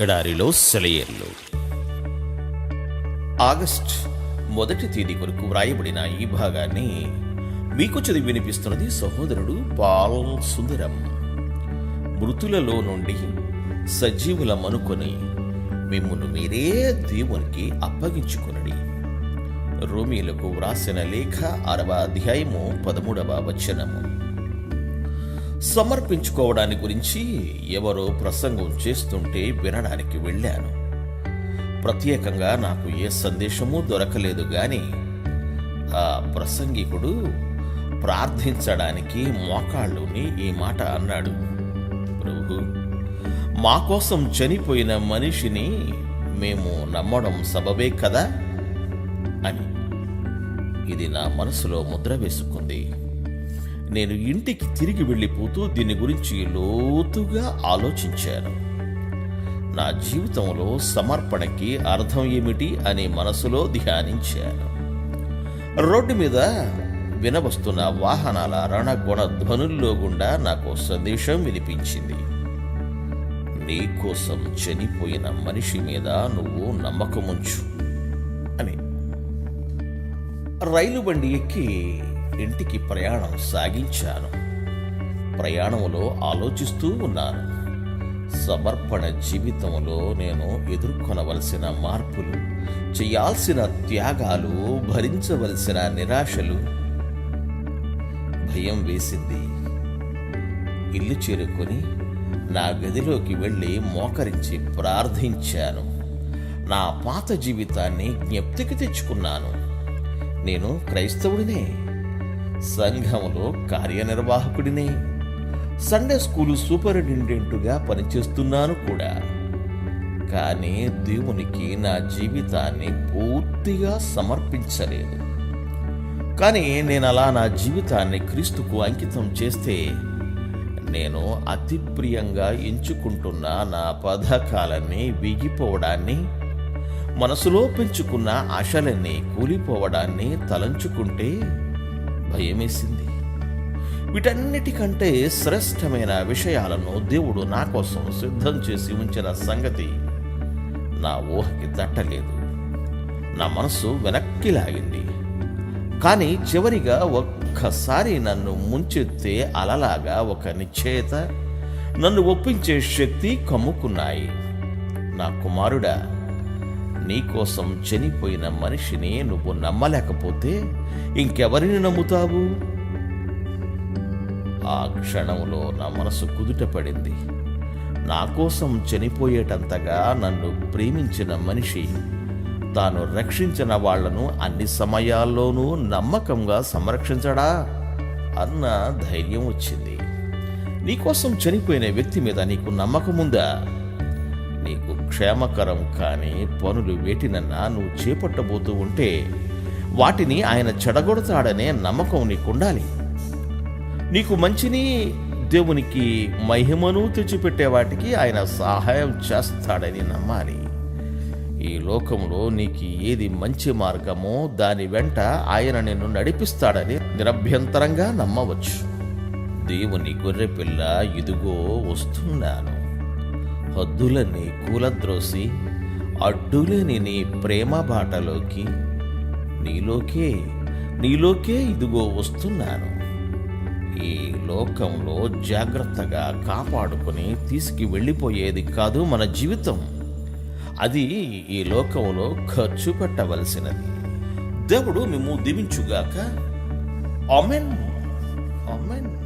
ఎడారిలో సెలయేర్లు. ఆగస్ట్ మొదటి తేదీ కొరకు వ్రాయబడిన ఈ భాగాన్ని మీకు చదివి వినిపిస్తున్నది సహోదరుడు పాల్ సుందరం. మృతులలో నుండి సజీవుల మనుకొని మిమ్మును మీరే దేవునికి అప్పగించుకునడి. రోమీలకు వ్రాసిన లేఖ అరవ అధ్యాయము పదమూడవ వచనము. సమర్పించుకోవడాన్ని గురించి ఎవరో ప్రసంగం చేస్తుంటే వినడానికి వెళ్ళాను. ప్రత్యేకంగా నాకు ఏ సందేశమూ దొరకలేదు గాని ఆ ప్రసంగికుడు ప్రార్థించడానికి మోకాళ్ళుని ఈ మాట అన్నాడు. ప్రభు మా కోసం చనిపోయిన మనిషిని మేము నమ్మడం సబబే కదా? అని. ఇది నా మనసులో ముద్ర వేసుకుంది. నేను ఇంటికి తిరిగి వెళ్ళిపోతూ దీని గురించి లోతుగా ఆలోచించాను. నా జీవితంలో సమర్పణకి అర్థం ఏమిటి అని మనసులో ధ్యానించాను. రోడ్డు మీద వినవస్తున్న వాహనాల రణగుణ ధ్వనుల్లో గుండా నాకు సందేశం వినిపించింది. నీ కోసం చనిపోయిన మనిషి మీద నువ్వు నమ్మకముంచు అని. రైలు బండి ఎక్కి ఇంటికి ప్రయాణం సాగించాను. ప్రయాణంలో ఆలోచిస్తూ ఉన్నాను. సమర్పణ జీవితంలో నేను ఎదుర్కొనవలసిన మార్పులు చేయాల్సిన త్యాగాలు భరించవలసిన నిరాశలు. భయం వేసింది. ఇల్లు చేరుకొని నా గదిలోకి వెళ్ళి మోకరించి ప్రార్థించాను. నా పాత జీవితాన్ని జ్ఞప్తికి తెచ్చుకున్నాను. నేను క్రైస్తవుడినే. సంఘంలో కార్యనిర్వాహకుడినే. సండే స్కూలు సూపరింటెండెంట్గా పనిచేస్తున్నాను కూడా. కానీ దేవునికి నా జీవితాన్ని పూర్తిగా సమర్పించలేదు. కానీ నేను అలా నా జీవితాన్ని క్రీస్తుకు అంకితం చేస్తే నేను అతి ప్రియంగా ఎంచుకుంటున్న నా పథకాలన్నీ విగిపోవడాన్ని మనసులో పెంచుకున్న ఆశలన్నీ కూలిపోవడాన్ని తలంచుకుంటే భయమేసింది. వీటన్నిటికంటే శ్రేష్టమైన విషయాలను దేవుడు నా కోసం సిద్ధం చేసి ఉంచిన సంగతి నా ఊహకి తట్టలేదు నా మనసు వెనక్కి లాగింది. కానీ చివరిగా ఒక్కసారి నన్ను ముంచెత్తే అలలాగా ఒక నిశ్చయత నన్ను ఒప్పించే శక్తి కమ్ముకున్నాయి. నా కుమారుడా నీకోసం చనిపోయిన మనిషిని నువ్వు నమ్మలేకపోతే ఇంకెవరిని నమ్ముతావు? ఆ క్షణంలో నా మనసు కుదుట పడింది. నా కోసం చనిపోయేటంతగా నన్ను ప్రేమించిన మనిషి తాను రక్షించిన వాళ్ళను అన్ని సమయాల్లోనూ నమ్మకంగా సంరక్షించడా? అన్న ధైర్యం వచ్చింది. నీకోసం చనిపోయిన వ్యక్తి మీద నీకు నమ్మకముందా? నీకు క్షేమకరం కాని పనులు వేటినన్నా నువ్వు చేపట్టబోతూ ఉంటే వాటిని ఆయన చెడగొడతాడనే నమ్మకం నీకుండాలి. నీకు మంచిని దేవునికి మహిమను తెచ్చిపెట్టే వాటికి ఆయన సహాయం చేస్తాడని నమ్మాలి. ఈ లోకంలో నీకు ఏది మంచి మార్గమో దాని వెంట ఆయన నిన్ను నడిపిస్తాడని నిరభ్యంతరంగా నమ్మవచ్చు. దేవుని గొర్రెపిల్ల ఇదిగో వస్తున్నాను. హద్దులని కూలద్రోసి అడ్డులేని నీ ప్రేమ బాటలోకి నీలోకే నీలోకే ఇదిగో వస్తున్నాను. ఈ లోకంలో జాగ్రత్తగా కాపాడుకుని తీసుకు వెళ్ళిపోయేది కాదు మన జీవితం. అది ఈ లోకంలో ఖర్చు పెట్టవలసినది. దేవుడు మేము దీవించుగాక. Amen amen